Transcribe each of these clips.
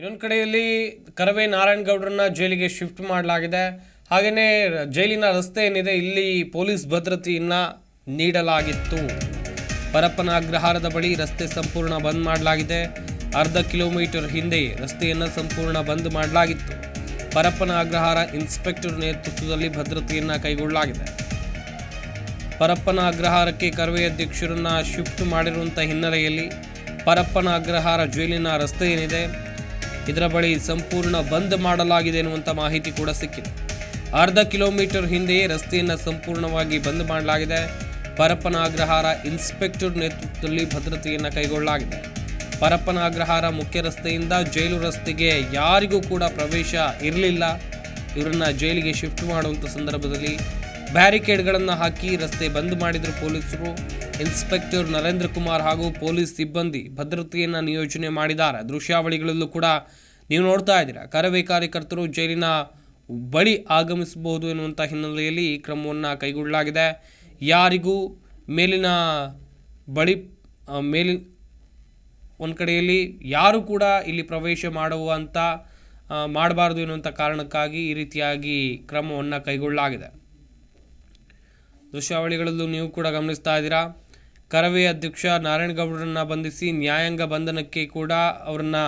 ಇನ್ನೊಂದು ಕಡೆಯಲ್ಲಿ ಕರವೇ ನಾರಾಯಣಗೌಡರನ್ನ ಜೈಲಿಗೆ ಶಿಫ್ಟ್ ಮಾಡಲಾಗಿದೆ. ಹಾಗೆಯೇ ಜೈಲಿನ ರಸ್ತೆ ಏನಿದೆ, ಇಲ್ಲಿ ಪೊಲೀಸ್ ಭದ್ರತೆಯನ್ನು ನೀಡಲಾಗಿತ್ತು. ಪರಪ್ಪನ ಅಗ್ರಹಾರದ ಬಳಿ ರಸ್ತೆ ಸಂಪೂರ್ಣ ಬಂದ್ ಮಾಡಲಾಗಿದೆ. ಅರ್ಧ ಕಿಲೋಮೀಟರ್ ಹಿಂದೆ ರಸ್ತೆಯನ್ನು ಸಂಪೂರ್ಣ ಬಂದ್ ಮಾಡಲಾಗಿತ್ತು. ಪರಪ್ಪನ ಅಗ್ರಹಾರ ಇನ್ಸ್ಪೆಕ್ಟರ್ ನೇತೃತ್ವದಲ್ಲಿ ಭದ್ರತೆಯನ್ನು ಕೈಗೊಳ್ಳಲಾಗಿದೆ. ಪರಪ್ಪನ ಅಗ್ರಹಾರಕ್ಕೆ ಕರವೇ ಅಧ್ಯಕ್ಷರನ್ನ ಶಿಫ್ಟ್ ಮಾಡಿರುವಂಥ ಹಿನ್ನೆಲೆಯಲ್ಲಿ ಪರಪ್ಪನ ಅಗ್ರಹಾರ ಜೈಲಿನ ರಸ್ತೆ ಏನಿದೆ ಇದರ ಬಳಿ ಸಂಪೂರ್ಣ ಬಂದ್ ಮಾಡಲಾಗಿದೆ ಎನ್ನುವಂಥ ಮಾಹಿತಿ ಕೂಡ ಸಿಕ್ಕಿದೆ. ಅರ್ಧ ಕಿಲೋಮೀಟರ್ ಹಿಂದೆಯೇ ರಸ್ತೆಯನ್ನು ಸಂಪೂರ್ಣವಾಗಿ ಬಂದ್ ಮಾಡಲಾಗಿದೆ. ಪರಪ್ಪನ ಅಗ್ರಹಾರ ಇನ್ಸ್ಪೆಕ್ಟರ್ ನೇತೃತ್ವದಲ್ಲಿ ಭದ್ರತೆಯನ್ನು ಕೈಗೊಳ್ಳಲಾಗಿದೆ. ಪರಪ್ಪನ ಅಗ್ರಹಾರ ಮುಖ್ಯ ರಸ್ತೆಯಿಂದ ಜೈಲು ರಸ್ತೆಗೆ ಯಾರಿಗೂ ಕೂಡ ಪ್ರವೇಶ ಇರಲಿಲ್ಲ. ಇವರನ್ನ ಜೈಲಿಗೆ ಶಿಫ್ಟ್ ಮಾಡುವಂಥ ಸಂದರ್ಭದಲ್ಲಿ ಬ್ಯಾರಿಕೇಡ್ಗಳನ್ನು ಹಾಕಿ ರಸ್ತೆ ಬಂದ್ ಮಾಡಿದರು ಪೊಲೀಸರು. ಇನ್ಸ್ಪೆಕ್ಟರ್ ನರೇಂದ್ರ ಕುಮಾರ್ ಹಾಗೂ ಪೊಲೀಸ್ ಸಿಬ್ಬಂದಿ ಭದ್ರತೆಯನ್ನು ನಿಯೋಜನೆ ಮಾಡಿದ್ದಾರೆ. ದೃಶ್ಯಾವಳಿಗಳಲ್ಲೂ ಕೂಡ ನೀವು ನೋಡ್ತಾ ಇದ್ದೀರಾ. ಕರವೇ ಕಾರ್ಯಕರ್ತರು ಜೈಲಿನ ಬಳಿ ಆಗಮಿಸಬಹುದು ಎನ್ನುವಂಥ ಹಿನ್ನೆಲೆಯಲ್ಲಿ ಈ ಕ್ರಮವನ್ನು ಕೈಗೊಳ್ಳಲಾಗಿದೆ. ಯಾರಿಗೂ ಮೇಲಿನ ಬಳಿ ಮೇಲಿ ಮೇಲಿನ ಒಂದು ಕಡೆಯಲ್ಲಿ ಯಾರು ಕೂಡ ಇಲ್ಲಿ ಪ್ರವೇಶ ಮಾಡುವಂಥ ಮಾಡಬಾರ್ದು ಎನ್ನುವಂಥ ಕಾರಣಕ್ಕಾಗಿ ಈ ರೀತಿಯಾಗಿ ಕ್ರಮವನ್ನು ಕೈಗೊಳ್ಳಲಾಗಿದೆ. ದೃಶ್ಯಾವಳಿಗಳಲ್ಲೂ ನೀವು ಕೂಡ ಗಮನಿಸ್ತಾ ಇದ್ದೀರಾ? ಕರವೇ ಅಧ್ಯಕ್ಷ ನಾರಾಯಣಗೌಡರನ್ನು ಬಂಧಿಸಿ ನ್ಯಾಯಾಂಗ ಬಂಧನಕ್ಕೆ ಕೂಡ ಅವರನ್ನ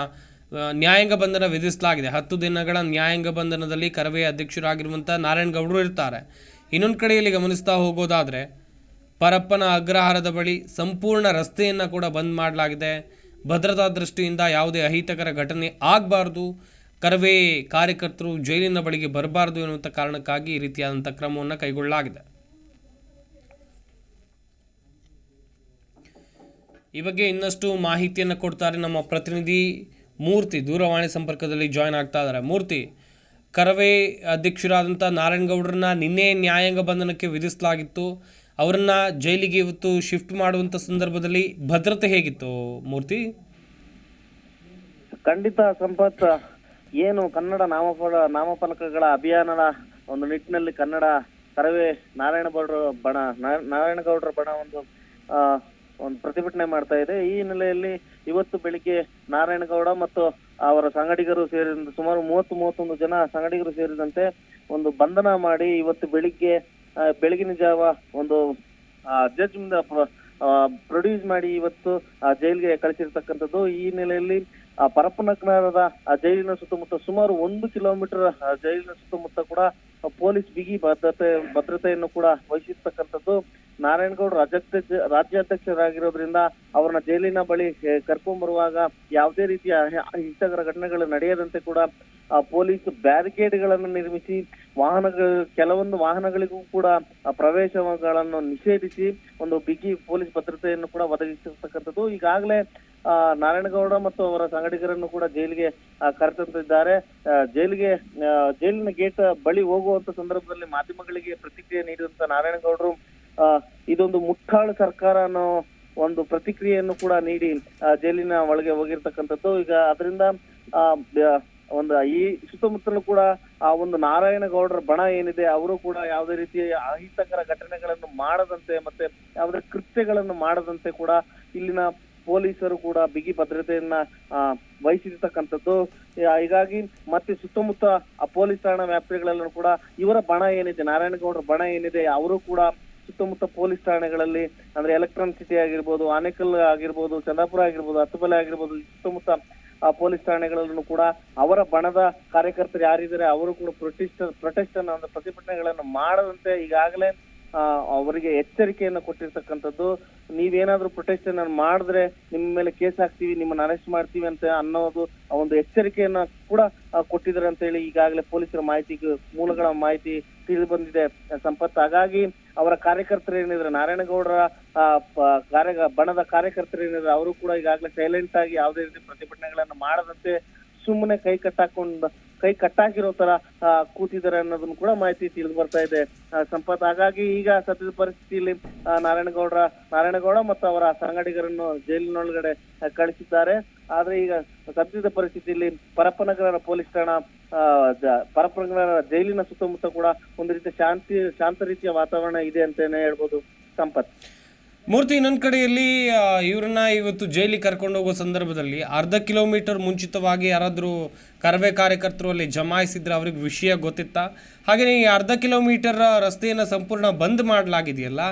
ನ್ಯಾಯಾಂಗ ಬಂಧನ ವಿಧಿಸಲಾಗಿದೆ. ಹತ್ತು ದಿನಗಳ ನ್ಯಾಯಾಂಗ ಬಂಧನದಲ್ಲಿ ಕರವೇ ಅಧ್ಯಕ್ಷರಾಗಿರುವಂಥ ನಾರಾಯಣಗೌಡರು ಇರ್ತಾರೆ. ಇನ್ನೊಂದು ಕಡೆಯಲ್ಲಿ ಗಮನಿಸ್ತಾ ಹೋಗೋದಾದರೆ, ಪರಪ್ಪನ ಅಗ್ರಹಾರದ ಬಳಿ ಸಂಪೂರ್ಣ ರಸ್ತೆಯನ್ನು ಕೂಡ ಬಂದ್ ಮಾಡಲಾಗಿದೆ. ಭದ್ರತಾ ದೃಷ್ಟಿಯಿಂದ ಯಾವುದೇ ಅಹಿತಕರ ಘಟನೆ ಆಗಬಾರ್ದು. ಕರವೇ ಕಾರ್ಯಕರ್ತರು ಜೈಲಿನ ಬಳಿಗೆ ಬರಬಾರ್ದು ಎನ್ನುವಂಥ ಕಾರಣಕ್ಕಾಗಿ ಈ ರೀತಿಯಾದಂಥ ಕ್ರಮವನ್ನು ಕೈಗೊಳ್ಳಲಾಗಿದೆ. ಈ ಬಗ್ಗೆ ಇನ್ನಷ್ಟು ಮಾಹಿತಿಯನ್ನು ಕೊಡ್ತಾರೆ ನಮ್ಮ ಪ್ರತಿನಿಧಿ ಮೂರ್ತಿ, ದೂರವಾಣಿ ಸಂಪರ್ಕದಲ್ಲಿ ಜಾಯ್ನ್ ಆಗ್ತಾ ಇದ್ದಾರೆ ಮೂರ್ತಿ, ಕರವೇ ಅಧ್ಯಕ್ಷರಾದಂಥ ನಾರಾಯಣಗೌಡರನ್ನ ನಿನ್ನೆ ನ್ಯಾಯಾಂಗ ಬಂಧನಕ್ಕೆ ವಿಧಿಸಲಾಗಿತ್ತು. ಅವರನ್ನು ಜೈಲಿಗೆ ಇವತ್ತು ಶಿಫ್ಟ್ ಮಾಡುವಂಥ ಸಂದರ್ಭದಲ್ಲಿ ಭದ್ರತೆ ಹೇಗಿತ್ತು ಮೂರ್ತಿ? ಖಂಡಿತ ಸಂಪತ್, ಏನು ಕನ್ನಡ ನಾಮಫಲ, ನಾಮಫಲಕಗಳ ಅಭಿಯಾನದ ಒಂದು ನಿಟ್ಟಿನಲ್ಲಿ ಕನ್ನಡ ಕರವೇ ನಾರಾಯಣಗೌಡರ ಬಣ ನಾರಾಯಣಗೌಡರ ಬಣ ಒಂದು ಒಂದು ಪ್ರತಿಭಟನೆ ಮಾಡ್ತಾ ಇದೆ. ಈ ಹಿನ್ನೆಲೆಯಲ್ಲಿ ಇವತ್ತು ಬೆಳಿಗ್ಗೆ ನಾರಾಯಣಗೌಡ ಮತ್ತು ಅವರ ಸಂಗಡಿಗರು ಸೇರಿದಂತೆ ಸುಮಾರು ಮೂವತ್ತು, ಮೂವತ್ತೊಂದು ಜನ ಸಂಗಡಿಗರು ಸೇರಿದಂತೆ ಒಂದು ಬಂಧನ ಮಾಡಿ ಇವತ್ತು ಬೆಳಿಗ್ಗೆ ಬೆಳಗಿನ ಜಾವ ಒಂದು ಜಡ್ಜ್ ಮುಂದೆ ಪ್ರೊಡ್ಯೂಸ್ ಮಾಡಿ ಇವತ್ತು ಜೈಲಿಗೆ ಕಳಿಸಿರ್ತಕ್ಕಂಥದ್ದು. ಈ ಹಿನ್ನೆಲೆಯಲ್ಲಿ ಆ ಜೈಲಿನ ಸುತ್ತಮುತ್ತ ಸುಮಾರು ಒಂದು ಕಿಲೋಮೀಟರ್ ಜೈಲಿನ ಸುತ್ತಮುತ್ತ ಕೂಡ ಪೊಲೀಸ್ ಬಿಗಿ ಭದ್ರತೆ, ಭದ್ರತೆಯನ್ನು ಕೂಡ ವಹಿಸಿರ್ತಕ್ಕಂಥದ್ದು ನಾರಾಯಣಗೌಡ ರಾಜ್ಯಾಧ್ಯಕ್ಷ, ರಾಜ್ಯಾಧ್ಯಕ್ಷರಾಗಿರೋದ್ರಿಂದ ಅವರನ್ನ ಜೈಲಿನ ಬಳಿ ಕರ್ಕೊಂಡ್ ಬರುವಾಗ ಯಾವುದೇ ರೀತಿಯ ಹಿಂಸಕರ ಘಟನೆಗಳು ನಡೆಯದಂತೆ ಕೂಡ ಪೊಲೀಸ್ ಬ್ಯಾರಿಕೇಡ್ಗಳನ್ನು ನಿರ್ಮಿಸಿ, ವಾಹನಗಳು, ಕೆಲವೊಂದು ವಾಹನಗಳಿಗೂ ಕೂಡ ಪ್ರವೇಶಗಳನ್ನು ನಿಷೇಧಿಸಿ ಒಂದು ಬಿಗಿ ಪೊಲೀಸ್ ಭದ್ರತೆಯನ್ನು ಕೂಡ ಒದಗಿಸಿರ್ತಕ್ಕಂಥದ್ದು. ಈಗಾಗಲೇ ನಾರಾಯಣಗೌಡ ಮತ್ತು ಅವರ ಸಂಗಡಿಗರನ್ನು ಕೂಡ ಜೈಲಿಗೆ ಕರೆತಂತಿದ್ದಾರೆ ಜೈಲಿಗೆ ಜೈಲಿನ ಗೇಟ್ ಬಳಿ ಹೋಗುವಂತ ಸಂದರ್ಭದಲ್ಲಿ ಮಾಧ್ಯಮಗಳಿಗೆ ಪ್ರತಿಕ್ರಿಯೆ ನೀಡಿದಂತ ನಾರಾಯಣಗೌಡರು ಇದೊಂದು ಮುಟ್ಟಾಳು ಸರ್ಕಾರ ಅನ್ನೋ ಒಂದು ಪ್ರತಿಕ್ರಿಯೆಯನ್ನು ಕೂಡ ನೀಡಿ ಜೈಲಿನ ಒಳಗೆ ಹೋಗಿರ್ತಕ್ಕಂಥದ್ದು. ಈಗ ಅದರಿಂದ ಒಂದು ಈ ಸುತ್ತಮುತ್ತಲೂ ಕೂಡ ಆ ಒಂದು ನಾರಾಯಣಗೌಡರ ಬಣ ಏನಿದೆ, ಅವರು ಕೂಡ ಯಾವುದೇ ರೀತಿಯ ಅಹಿತಕರ ಘಟನೆಗಳನ್ನು ಮಾಡದಂತೆ ಮತ್ತೆ ಯಾವುದೇ ಕೃತ್ಯಗಳನ್ನು ಮಾಡದಂತೆ ಕೂಡ ಇಲ್ಲಿನ ಪೊಲೀಸರು ಕೂಡ ಬಿಗಿ ಭದ್ರತೆಯನ್ನ ವಹಿಸಿರ್ತಕ್ಕಂಥದ್ದು. ಹೀಗಾಗಿ ಮತ್ತೆ ಸುತ್ತಮುತ್ತ ಆ ಪೊಲೀಸ್ ಠಾಣಾ ವ್ಯಾಪ್ತಿಗಳಲ್ಲೂ ಕೂಡ ಇವರ ಬಣ ಏನಿದೆ, ನಾರಾಯಣಗೌಡರ ಬಣ ಏನಿದೆ, ಅವರು ಕೂಡ ಸುತ್ತಮುತ್ತ ಪೊಲೀಸ್ ಠಾಣೆಗಳಲ್ಲಿ ಅಂದ್ರೆ ಎಲೆಕ್ಟ್ರಾನ್ ಸಿಟಿ ಆಗಿರ್ಬೋದು, ಆನೇಕಲ್ ಆಗಿರ್ಬೋದು, ಚಂದಾಪುರ ಆಗಿರ್ಬೋದು, ಹತ್ತಬಲೆ ಆಗಿರ್ಬೋದು ಸುತ್ತಮುತ್ತ ಆ ಪೊಲೀಸ್ ಠಾಣೆಗಳಲ್ಲೂ ಕೂಡ ಅವರ ಬಣದ ಕಾರ್ಯಕರ್ತರು ಯಾರಿದ್ದಾರೆ, ಅವರು ಕೂಡ ಪ್ರೊಟೆಸ್ಟ್ ಪ್ರೊಟೆಸ್ಟ್ ಅನ್ನ ಪ್ರತಿಭಟನೆಗಳನ್ನು ಮಾಡದಂತೆ ಈಗಾಗಲೇ ಅವರಿಗೆ ಎಚ್ಚರಿಕೆಯನ್ನು ಕೊಟ್ಟಿರ್ತಕ್ಕಂಥದ್ದು, ನೀವೇನಾದ್ರೂ ಪ್ರೊಟೆಸ್ಟ್ ಏನಾದ್ರು ಮಾಡಿದ್ರೆ ನಿಮ್ಮ ಮೇಲೆ ಕೇಸ್ ಹಾಕ್ತೀವಿ, ನಿಮ್ಮನ್ನ ಅರೆಸ್ಟ್ ಮಾಡ್ತೀವಿ ಅಂತ ಅನ್ನೋದು ಆ ಒಂದು ಎಚ್ಚರಿಕೆಯನ್ನ ಕೂಡ ಕೊಟ್ಟಿದ್ದಾರೆ ಅಂತ ಹೇಳಿ ಈಗಾಗಲೇ ಪೊಲೀಸರ ಮಾಹಿತಿ, ಮೂಲಗಳ ಮಾಹಿತಿ ತಿಳಿದು ಬಂದಿದೆ. ಸಂಪತ್, ಹಾಗಾಗಿ ಅವರ ಕಾರ್ಯಕರ್ತರು ಏನಿದ್ರೆ ನಾರಾಯಣಗೌಡರ ಕಾರ್ಯ, ಬಣದ ಕಾರ್ಯಕರ್ತರು ಏನಿದ್ರೆ ಅವರು ಕೂಡ ಈಗಾಗಲೇ ಸೈಲೆಂಟ್ ಆಗಿ ಯಾವುದೇ ರೀತಿ ಪ್ರತಿಭಟನೆಗಳನ್ನ ಮಾಡದಂತೆ ಸುಮ್ಮನೆ ಕೈ ಕಟ್ಟಾಕೊಂಡ್ ಕೈ ಕಟ್ಟಾಕಿರೋ ತರ ಕೂತಿದ್ದಾರೆ ಅನ್ನೋದನ್ನು ಕೂಡ ಮಾಹಿತಿ ತಿಳಿದು ಬರ್ತಾ ಇದೆ. ಸಂಪತ್, ಹಾಗಾಗಿ ಈಗ ಸದ್ಯದ ಪರಿಸ್ಥಿತಿಯಲ್ಲಿ ನಾರಾಯಣಗೌಡರ, ನಾರಾಯಣಗೌಡ ಮತ್ತು ಅವರ ಸಂಗಡಿಗರನ್ನು ಜೈಲಿನೊಳಗಡೆ ಕಳಿಸಿದ್ದಾರೆ. ಆದ್ರೆ ಈಗ ಸದ್ಯದ ಪರಿಸ್ಥಿತಿಯಲ್ಲಿ ಪರಪ್ಪನಗರ ಪೊಲೀಸ್ ಠಾಣಾ ಪರಪ್ಪನಗರ ಜೈಲಿನ ಸುತ್ತಮುತ್ತ ಕೂಡ ಒಂದು ರೀತಿಯ ಶಾಂತಿ, ಶಾಂತ ರೀತಿಯ ವಾತಾವರಣ ಇದೆ ಅಂತಾನೆ ಹೇಳ್ಬೋದು ಸಂಪತ್. ಮೂರ್ತಿ ಇನ್ನೊಂದು ಕಡೆಯಲ್ಲಿ ಇವ್ರನ್ನ ಇವತ್ತು ಜೈಲಿಗೆ ಕರ್ಕೊಂಡು ಹೋಗೋ ಸಂದರ್ಭದಲ್ಲಿ ಅರ್ಧ ಕಿಲೋಮೀಟರ್ ಮುಂಚಿತವಾಗಿ ಯಾರಾದರೂ ಕರವೆ ಕಾರ್ಯಕರ್ತರು ಅಲ್ಲಿ ಜಮಾಯಿಸಿದ್ರೆ ಅವ್ರಿಗೆ ವಿಷಯ ಗೊತ್ತಿತ್ತಾ? ಹಾಗೆಯೇ ಈ ಅರ್ಧ ಕಿಲೋಮೀಟರ್ ರಸ್ತೆಯನ್ನು ಸಂಪೂರ್ಣ ಬಂದ್ ಮಾಡಲಾಗಿದೆಯಲ್ಲ,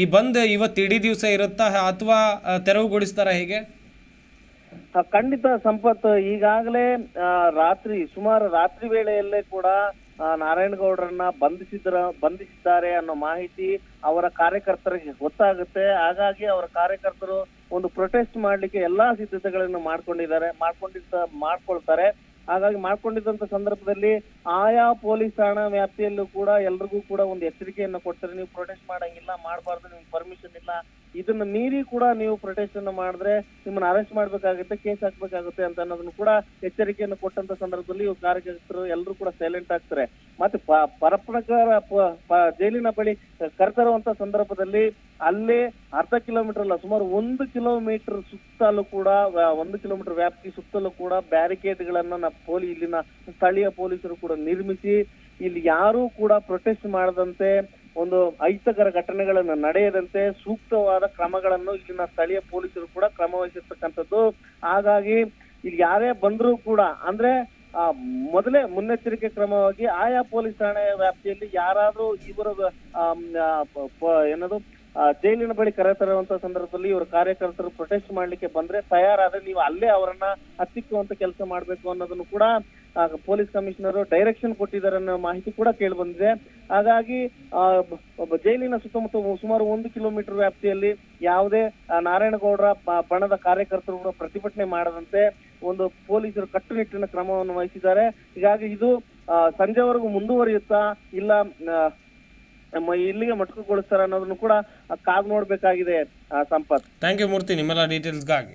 ಈ ಬಂದ್ ಇವತ್ತು ಇಡೀ ದಿವಸ ಇರುತ್ತಾ ಅಥವಾ ತೆರವುಗೊಳಿಸ್ತಾರ ಹೇಗೆ? ಖಂಡಿತ ಸಂಪತ್, ಈಗಾಗಲೇ ರಾತ್ರಿ, ಸುಮಾರು ರಾತ್ರಿ ವೇಳೆಯಲ್ಲೇ ಕೂಡ ನಾರಾಯಣಗೌಡರನ್ನ ಬಂಧಿಸಿದ್ರ, ಬಂಧಿಸಿದ್ದಾರೆ ಅನ್ನೋ ಮಾಹಿತಿ ಅವರ ಕಾರ್ಯಕರ್ತರಿಗೆ ಗೊತ್ತಾಗುತ್ತೆ. ಹಾಗಾಗಿ ಅವರ ಕಾರ್ಯಕರ್ತರು ಒಂದು ಪ್ರೊಟೆಸ್ಟ್ ಮಾಡ್ಲಿಕ್ಕೆ ಎಲ್ಲಾ ಸಿದ್ಧತೆಗಳನ್ನು ಮಾಡ್ಕೊಂಡಿದ್ದಾರೆ, ಮಾಡ್ಕೊಂಡಿದ್ದ, ಮಾಡ್ಕೊಳ್ತಾರೆ. ಹಾಗಾಗಿ ಮಾಡ್ಕೊಂಡಿದ್ದಂತ ಸಂದರ್ಭದಲ್ಲಿ ಆಯಾ ಪೊಲೀಸ್ ಠಾಣಾ ವ್ಯಾಪ್ತಿಯಲ್ಲೂ ಕೂಡ ಎಲ್ರಿಗೂ ಕೂಡ ಒಂದು ಎಚ್ಚರಿಕೆಯನ್ನು ಕೊಡ್ತಾರೆ. ನೀವು ಪ್ರೊಟೆಸ್ಟ್ ಮಾಡಂಗಿಲ್ಲ, ಮಾಡಬಾರ್ದು, ನಿಮ್ಗೆ ಪರ್ಮಿಷನ್ ಇಲ್ಲ ಇದನ್ನ ಮೀರಿ ಕೂಡ ನೀವು ಪ್ರೊಟೆಸ್ಟ್ ಅನ್ನು ಮಾಡಿದ್ರೆ ನಿಮ್ಮನ್ನ ಅರೆಸ್ಟ್ ಮಾಡ್ಬೇಕಾಗುತ್ತೆ ಕೇಸ್ ಹಾಕ್ಬೇಕಾಗುತ್ತೆ ಅಂತ ಅನ್ನೋದನ್ನು ಕೂಡ ಎಚ್ಚರಿಕೆಯನ್ನು ಕೊಟ್ಟಂತ ಸಂದರ್ಭದಲ್ಲಿ ಇವ್ರು ಕಾರ್ಯಕರ್ತರು ಎಲ್ಲರೂ ಕೂಡ ಸೈಲೆಂಟ್ ಆಗ್ತಾರೆ. ಮತ್ತೆ ಪರಪ್ರಕಾರ ಜೈಲಿನ ಬಳಿ ಕರ್ತರುವಂತ ಸಂದರ್ಭದಲ್ಲಿ ಅಲ್ಲೇ ಅರ್ಧ ಕಿಲೋಮೀಟರ್ ಅಲ್ಲ, ಸುಮಾರು ಒಂದು ಕಿಲೋಮೀಟರ್ ಸುತ್ತಲೂ ಕೂಡ ಒಂದು ಕಿಲೋಮೀಟರ್ ವ್ಯಾಪ್ತಿ ಸುತ್ತಲೂ ಕೂಡ ಬ್ಯಾರಿಕೇಡ್ ಗಳನ್ನ ಪೊಲೀ, ಇಲ್ಲಿನ ಸ್ಥಳೀಯ ಪೊಲೀಸರು ಕೂಡ ನಿರ್ಮಿಸಿ ಇಲ್ಲಿ ಯಾರೂ ಕೂಡ ಪ್ರೊಟೆಸ್ಟ್ ಮಾಡದಂತೆ ಒಂದು ಅಹಿತಕರ ಘಟನೆಗಳನ್ನು ನಡೆಯದಂತೆ ಸೂಕ್ತವಾದ ಕ್ರಮಗಳನ್ನು ಇಲ್ಲಿನ ಸ್ಥಳೀಯ ಪೊಲೀಸರು ಕೂಡ ಕ್ರಮ ವಹಿಸಿರ್ತಕ್ಕಂಥದ್ದು. ಹಾಗಾಗಿ ಇಲ್ಲಿ ಯಾರೇ ಬಂದರೂ ಕೂಡ ಅಂದ್ರೆ ಆ, ಮೊದಲೇ ಮುನ್ನೆಚ್ಚರಿಕೆ ಕ್ರಮವಾಗಿ ಆಯಾ ಪೊಲೀಸ್ ಠಾಣೆಯ ವ್ಯಾಪ್ತಿಯಲ್ಲಿ ಯಾರಾದ್ರೂ ಇವರ ಏನದು ಜೈಲಿನ ಬಳಿ ಕರೆತರುವಂತ ಸಂದರ್ಭದಲ್ಲಿ ಇವರ ಕಾರ್ಯಕರ್ತರು ಪ್ರೊಟೆಸ್ಟ್ ಮಾಡ್ಲಿಕ್ಕೆ ಬಂದ್ರೆ ತಯಾರಾದ್ರೆ ನೀವು ಅಲ್ಲೇ ಅವರನ್ನ ಹತ್ತಿಕ್ಕುವಂತ ಕೆಲಸ ಮಾಡ್ಬೇಕು ಅನ್ನೋದನ್ನು ಕೂಡ ಪೊಲೀಸ್ ಕಮಿಷನರ್ ಡೈರೆಕ್ಷನ್ ಕೊಟ್ಟಿದ್ದಾರೆ ಅನ್ನೋ ಮಾಹಿತಿ ಕೂಡ ಕೇಳಿ ಬಂದಿದೆ ಹಾಗಾಗಿ ಆ, ಜೈಲಿನ ಸುತ್ತಮುತ್ತ ಸುಮಾರು ಒಂದು ಕಿಲೋಮೀಟರ್ ವ್ಯಾಪ್ತಿಯಲ್ಲಿ ಯಾವುದೇ ನಾರಾಯಣಗೌಡರ ಬಣದ ಕಾರ್ಯಕರ್ತರು ಕೂಡ ಪ್ರತಿಭಟನೆ ಮಾಡದಂತೆ ಒಂದು ಪೊಲೀಸರು ಕಟ್ಟುನಿಟ್ಟಿನ ಕ್ರಮವನ್ನು ವಹಿಸಿದ್ದಾರೆ. ಹೀಗಾಗಿ ಇದು ಸಂಜೆವರೆಗೂ ಮುಂದುವರಿಯುತ್ತಾ ಇಲ್ಲ ಇಲ್ಲಿಗೆ ಮೊಟಕುಗೊಳಿಸ್ತಾರೆ ಅನ್ನೋದನ್ನು ಕೂಡ ಕಾದು ನೋಡ್ಬೇಕಾಗಿದೆ ಸಂಪತ್. ಥ್ಯಾಂಕ್ ಯು ಮೂರ್ತಿ ನಿಮ್ಮೆಲ್ಲ ಡೀಟೇಲ್ಸ್ಗಾಗಿ